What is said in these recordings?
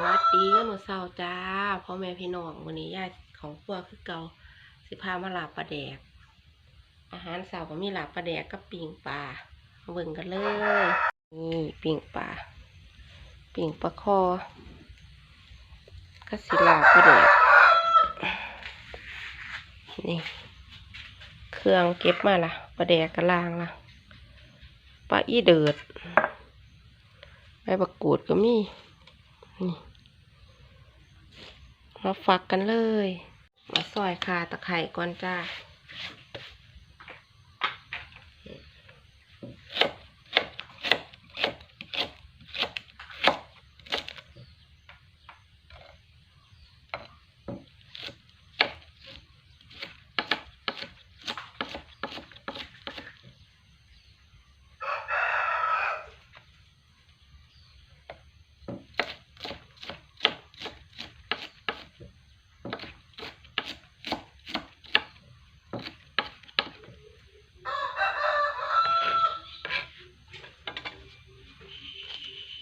วัสดีมื้อเช้าจ้าพ่อแม่พี่น้องวันนี้ญาติของพวกคือเกาสิพามาลาบปลาแดก อาหารเช้าก็มีลาบปลาแดกกับปิ้งปลาเบิ่งกันเลยนี่ปิ้งปลาปิ้งปลาคอก็สิลาบปลาแดกนี่เครื่องเก็บมาละปลาแดกกระลางละปลาอีเดิดใบบักกูดก็มี นี่มาฝักกันเลย มาซอยคาตะไคร่ก่อนจ้า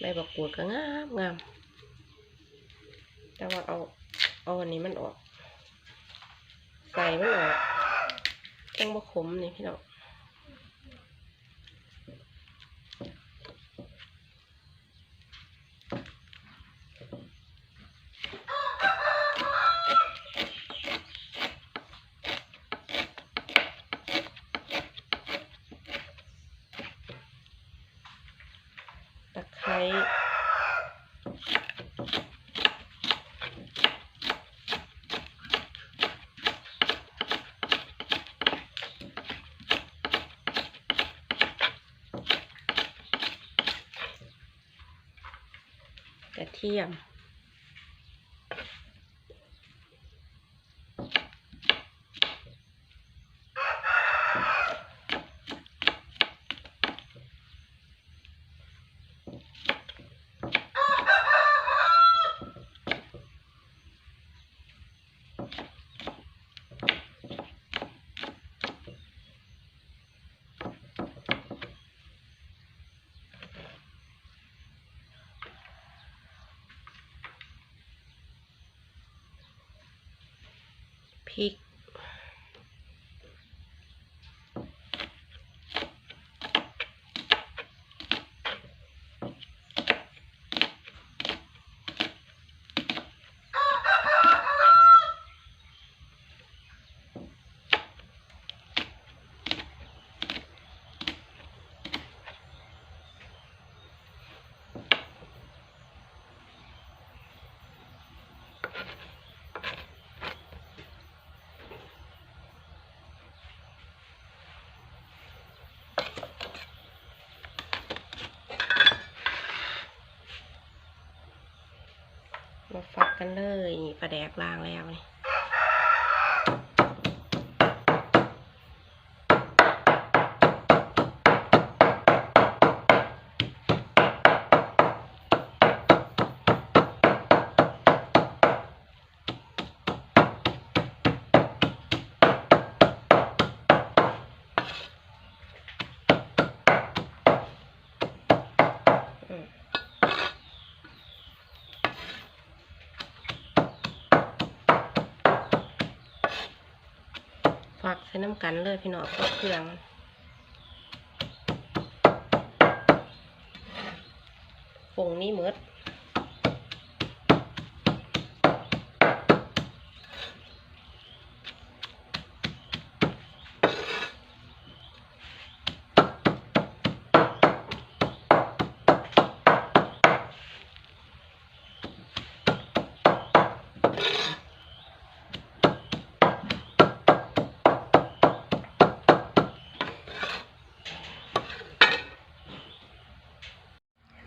ใบบักกวดก็งามงามแต่ว่าเอาเอาอันนี้มันออก ใส่มันออกต้องบะขมนี่พี่น้อง ตะไคร้ กระเทียม พริก มาฝั กันเลยนี่ปลาแดกลางแล้วนี่ อืม ฝักใส่น้ำกันเลยพี่น้องกับเครื่องผงนี้หมด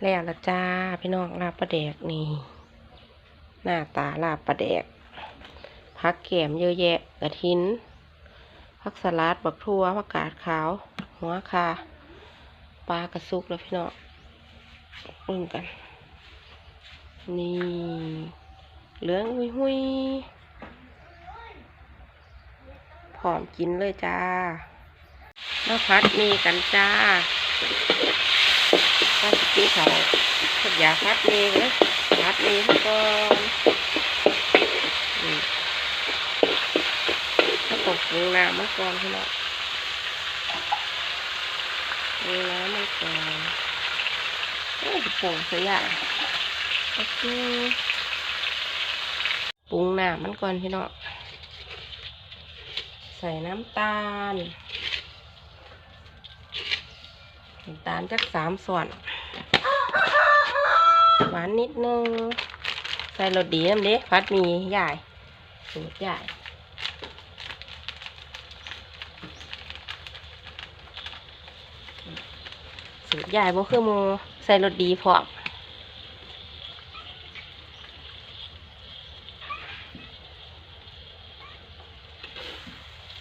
แล้วละจ้าพี่น้องลาบปลาแดกนี่ หน้าตาลาบปลาแดกผักแกมเยอะแยะกระทินผักสลัดบักทั่วผักกาดขาว หัวคาปลากระซุกแล้วพี่น้องปึ้งกัน นี่เหลืองหุยหุยพร้อมกินเลยจ้ามาพัดมีกันจ้า ก็กินเขาขยากพัดเองนะพัดเองก่อนถ้าตกลงน้ำมาก่อนพี่น้องลงน้ำมาก่อนโอ้ปรุงเสียอย่างก็คปรุงน้ำมันก่อนพี่น้อใส่น้ำตาลน้ำตาลจากสามส่วน หวานนิดนึง ใส่รสดีน้ำเด้พัดมีใหญ่สูตรใหญ่สูตรใหญ่บ่คือมูใส่รสดีพร้อม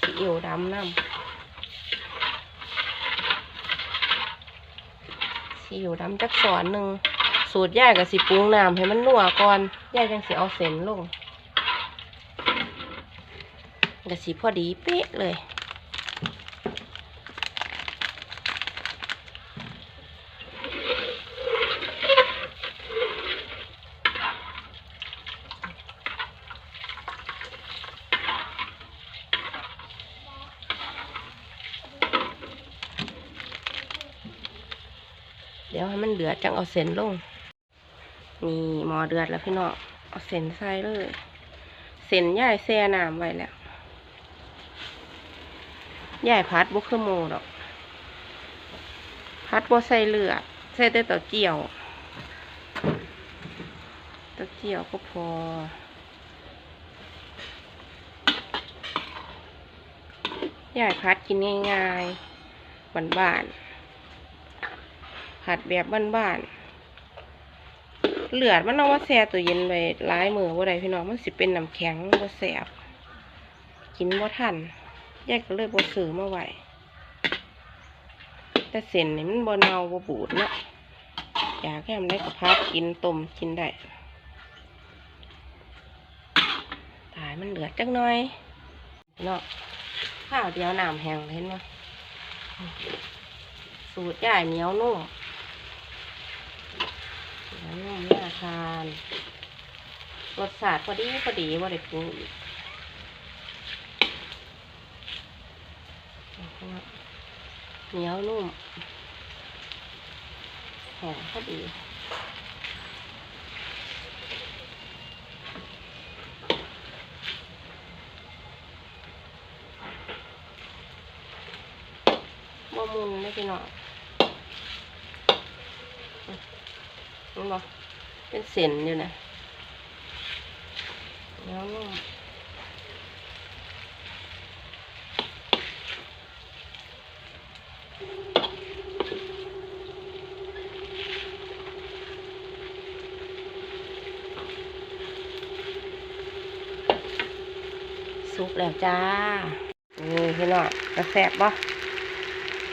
ซีอิ๊วดำน้ำซีอิ๊วดำจักสอนหนึ่ง สูตรย่ายกับสิปรุงน้ำให้มันนัวก่อนย่ายจังสิเอาเส้นลงกับสิพอดีเป๊ะเลยเดี๋ยวให้มันเดือจังเอาเส้นลง นี่หมอเดือดแล้วพี่น้องเอาเส้นใส่เลย เส้นย่ายแช่น้ำไว้แล้วย่ายพัดบุคือโมดอกพัดบ่ใส่เลือดใส่แต่ต่าเจียวต่าเจียวก็พอย่ายพัดกินง่ายๆบ้านๆผัดแบบบ้านๆ เลือดมันเอาว่าแช่ตัวเย็นไว้หลายมือบ่ได้พี่น้องมันสิเป็นน้ำแข็งบ่แสบกินบ่ทันแยกก็เลยบ่ซื้อมาไว้แต่เส้นนี่มันบ่เน่าบ่บูดเนาะอยากให้มันได้กับพัดกินต้มกินได้ตายมันเดือดจักหน่อยเนาะข้าวเดียวน้ำแห้งเห็นไหมสูตรใหญ่เหนียวนุ่ม แล้วนุ่มน่าทานรสชาติพอดีพอดีว่าได้ปรุงเหนียวนุ่มหอมพอดีบ่มุนไม่พี่น้อง นี่บ่เป็นเส้นอยู่นะแล้วนุ่มสุกแล้วจ้านี่พี่น้องกระแสบบ่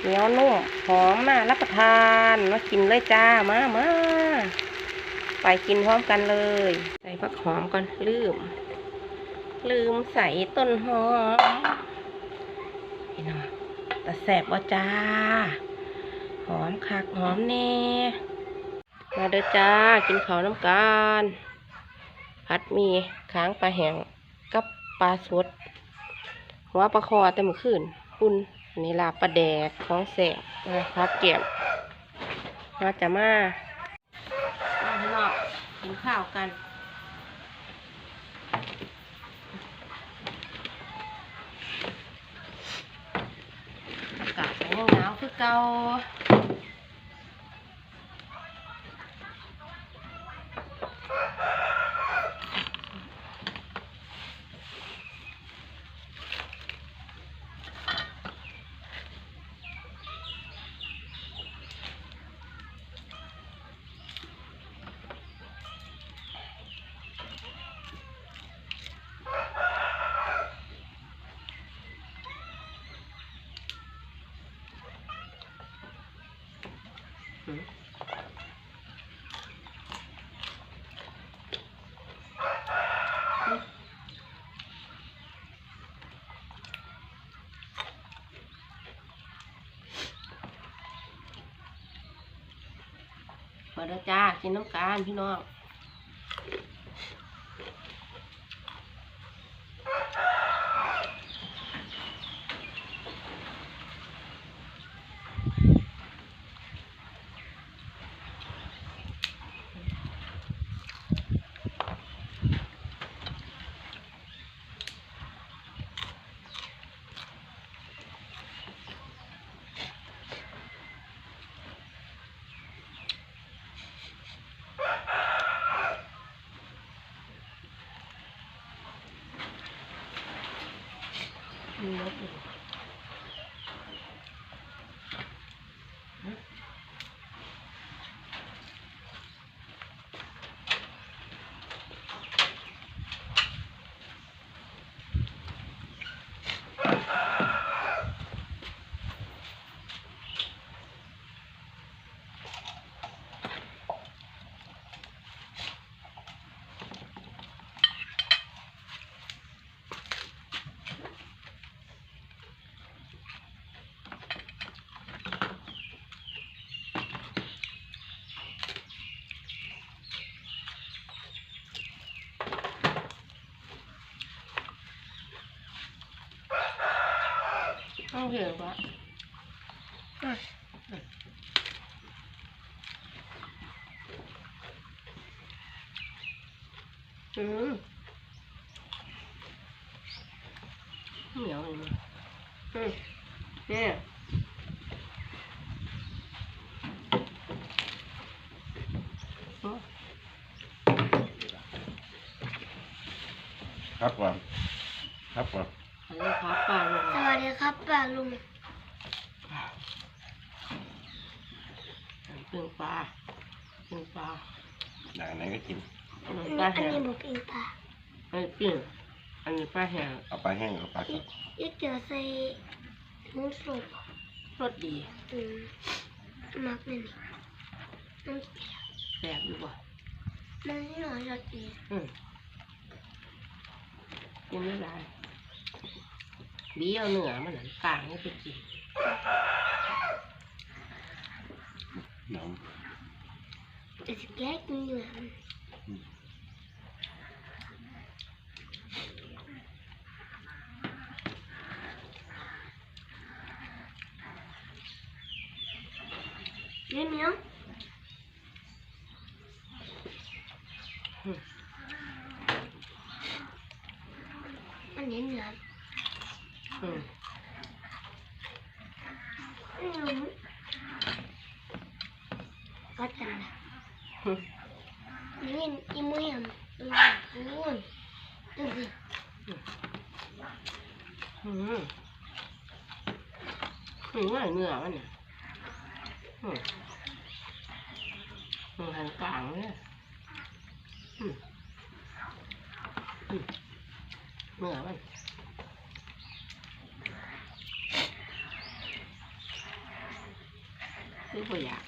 เหนียวนุ่มหอมน่ารับประทานมากินเลยจ้ามามาไปกินพร้อมกันเลย ใส่ผักหอมก่อนลืม ลืมใส่ต้นหอมพี่น้องแต่แสบว่าจ้า หอมคักหอมแน่มาเด้อจ้ากินข้าวน้ำกันผัดหมีค้างปลาแห้งกับปลาสดหัวปลาคอแต่เมื่อคืนอุ่น นี้ลาปลาแดกของแสบนะครับเก็บมาจะมาเอาพี่น้องกินข้าวกันอากาศก็ยังหนาวคือเก่าอืม มาเด้อจ้ากินน้ำกันพี่น้อง มีรสอยู่ เอาเหี่ยวะอะอะอืมเหนียวเลยมั้ยอืมเนี่ย อืม ครับก่อนครับก่อน อันนี้ครับปลาลง สวัสดีครับป้าลุง ปิ้งปลาปิ้งปลา อย่างไหนก็กิน อันนี้ อัน ปลา นี้ แห้ง บุปิงปลา อันนี้ปิ้งอันนี้ป ลาแห้งเอาปลาแห้งกับปลาสอีดกอีกเดี๋ยวใส่หมูสุกรสดีอืมมักนี่มันแสบอยู่บ่มันนี่หน่อยรสดีอืมกินไม่ได้บีเอาเนื้อมันหนังกลางให้ไปกินหนังแต่สิแก้กินเหลือง เลี้ยงเนี้ยอืมอันนี้เหลืองอืมอืม ก็จังนะอืมนี่อีมือยังอืมนู่นดูสิอืมอืมเนื้อเนื้อมันน่ะอืมอืมหันกลางเนี่ยอืมอืมเนื้อมันคือบ่อยาก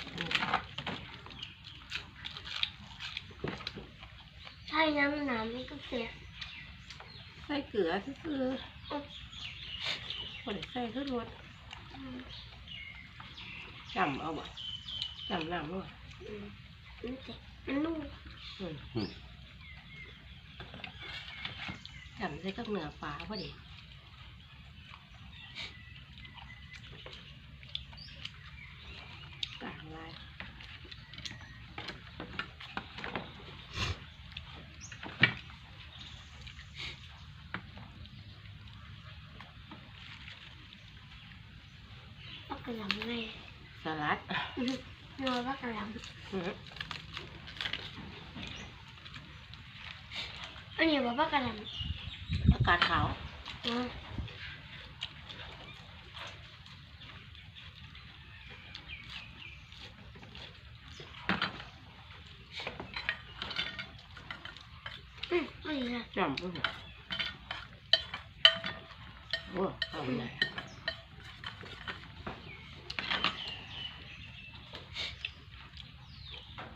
ใช่น้ำหนามมันก็เสียใส่เกลือซื่อๆบ่ได้ใส่ขึ้นรสอืม จำเอาบ่จำน้ำด้วยอืมมันเสียมันนุ่มอืมอืมจำใส่กับเนื้อปลาพอดี 嗯，哎呀，这样不行，我好不来。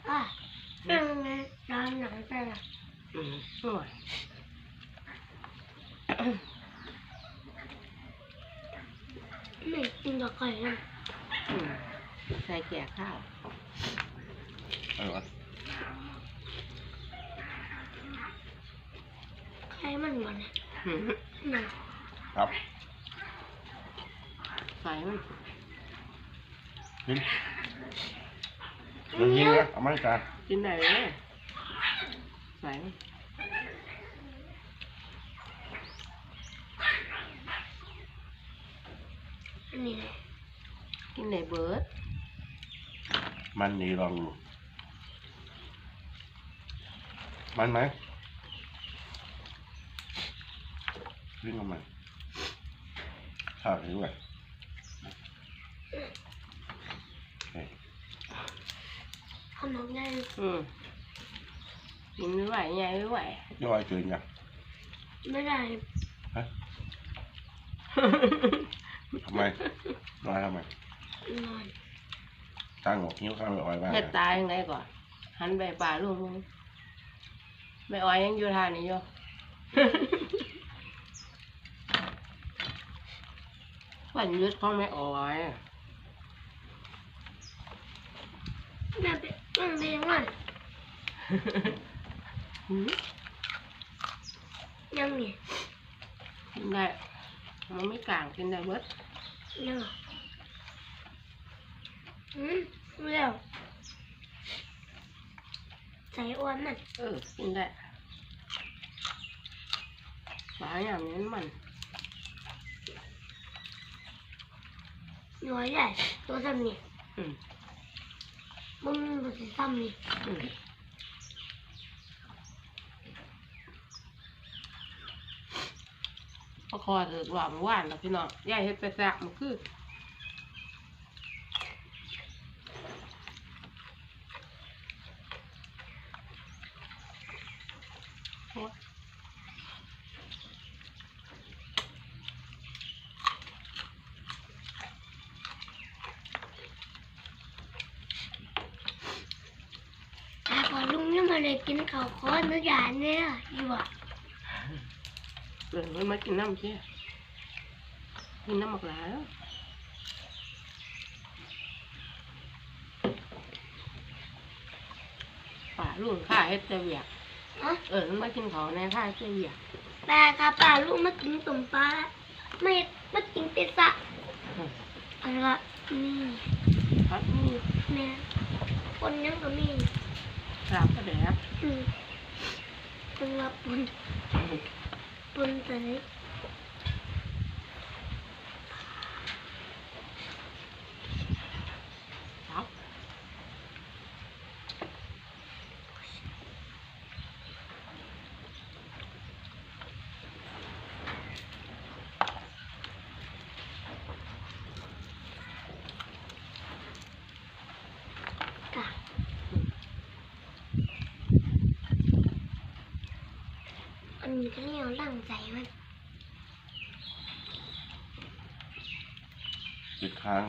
啊，这里咱两个了。嗯，是。 ไม่กินกับไก่นะอืมใส่แก่ข้าวเออวะไก่มันหวานนะอืมหนังครับใส่มันกินมันยิงนะเอาไม้จานกินได้เลยใส่มัน นนี้กินได้เบิร์ดมันนี่ลองดูมันไหมวิ่งเอามันข้าวด้วยเฮ้ยขนมได้อืมกินไม่ไหวไงไม่ไหวย่อยเกินยังไม่ได้ฮะ ทำไมน้อยทำไมนอนตั้งหัวคิ้วข้าวไม่อ่อยบ้างเฮ็ดตายยังไงก่อนหันไปป่าลุงลุงไม่อ้อยยังอยู่ทานนี้อยู่วันหยุดของไม่อ้อยแม่เป็นมันเป็นมันหืมยังไงกินได้มันไม่กลางกินได้เบิด ยังอืมเร็วใส่อ้วนมันเออกินได้ปลาอย่างนี้มันน้อยได้ตัวซ้ำนี่อืมมึงตัวสิซ้ำนี่ อืม พอคอถือว่ามันหวานแล้วพี่น้องยายเฮ็ดไปแซ่บมันคือพอลุงยังมาเลยกินข้าวคอนนุยานเนี่ยอยู่อะ เรื่องมันมากินน้ำเชี่ยกินน้ำหมักหลายแล้วป่าลุงข้าเฮ็ดแต่เวียกฮะเออมันมากินเขาในข้าเฮ็ดแต่เวียกปลาครับปลาลูกมากินตุ่มปลาไม่มากินเป็ดซะอืมอันละนี่พัดนี่แม่คนยังก็มีกราบกระแดกอืมคนละปนปน ใส่ ครับ กะอันนี้ก็เรียกร่างใจมัน ติดค้าง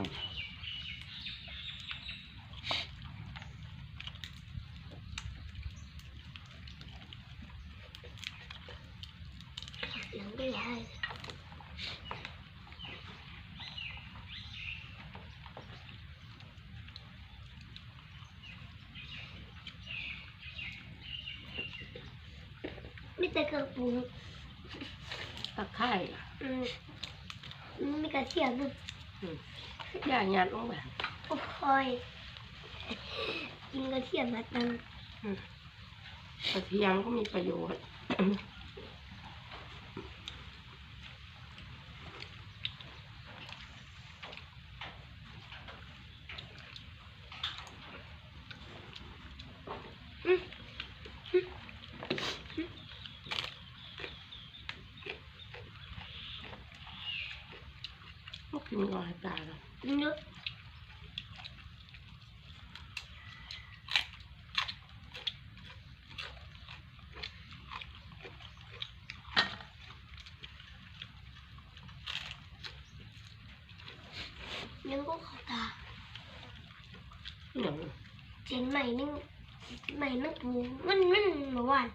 เสียงไปเลยมีแต่กระปุก ตะไคร้ อืมมีกระเทียมด้วย ย่าหยัดลงแบบโอ้ยกินกระเทียมมาตังกระเทียมก็มีประโยชน์ก็กินก่อนให้ตายแล้ว กินเยอะยังก็ขอตา อย่าง นใหม่นึงใหม่นึงปูมันมันเมื่อวาน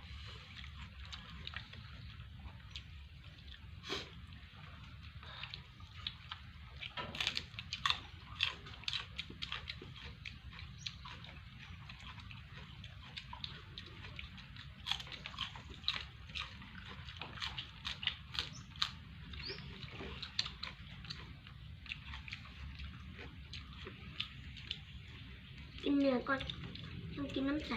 เนื้อก่อนต้องกินน้ำใส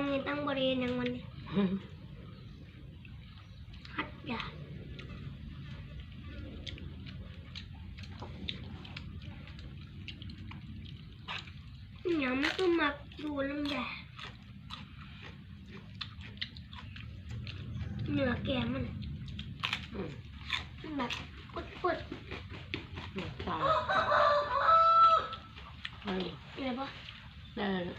มันอยากตังเงินตังบริเวณอย่างวันนี้ฮัดอยากอย่างไม่ต้องมาดูน้ำแดงเนื้อแกมันอืมมันแบบปุดหยาดตาเฮ้ยๆอะไรปะ ได้แล้ว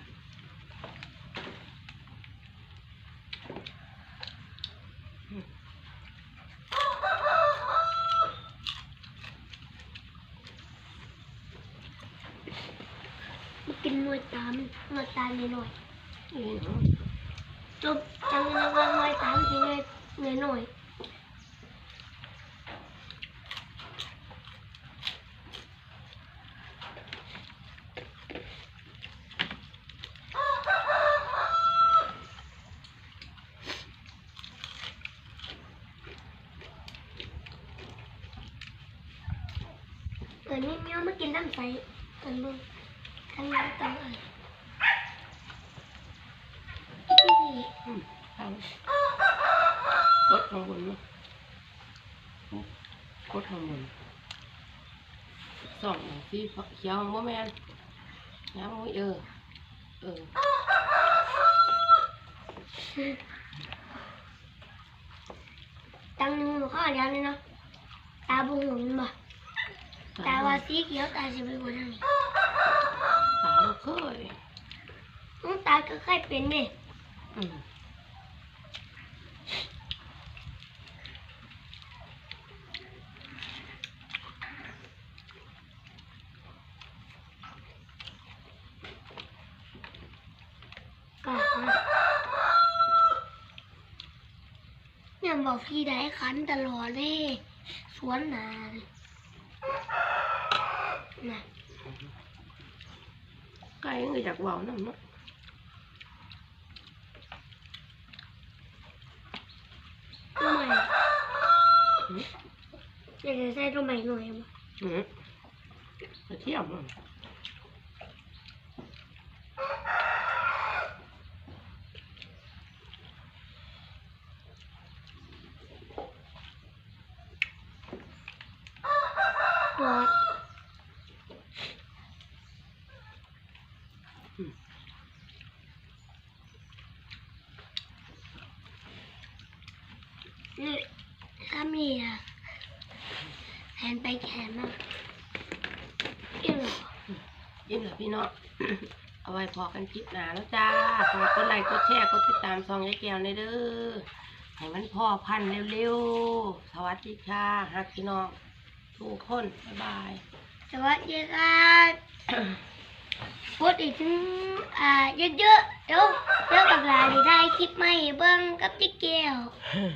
มันกินหน่วยตามนหน่วยตาหน่อย นี่เนาะ ๆจบจังเลยว่าหน่วยตามทีหน่อยหน่อยหน่อย เออนี่เมียวมากินน้ำใสอันมึงทางนี้ตังเอ่ยอีอืมทางกดข้างบนเนาะกดข้างบนสองสีเขียวของบ่แม่นน้ำมุ้ยเออเออตังหนึงหนูข้าวเดียวเลยเนาะตาบุหุนบ่ ตาว่าสีเขียวตาสิเป็นคนทางนี้ตาบ่เคยน้องตาก็เคยเป็นเนี่ยอืมก็เนี่ยบอกพี่ได้ขันตลอดเลย สวนนาน น่ะไก่ก็อยากเว้านํเนาะทำไมอยากจะใส่ทำไมหน่อยบ่ อืมกระเทียมอะ บอดนี่ถ้ามีอะแขนไปแขนมาเอี่ยงเหรอ ยิ้มเหรอ พี่เนาะเอาไว้พอกันคลิปหน้าแล้วจ้าฝากกดไลค์กดแชร์กดติดตามซองยายแก้วในอยเด้อให้มันพอพันเร็วๆ สวัสดีค่ะฮักพี่น้องทุกคนบ๊ายบายสวัสดีครับพูดอีกถึงอ่าเยอะๆเดี๋ยวเดี๋ยวกับหลานได้คลิปใหม่เบิ้งกับจิ๊กแก้ว Huh.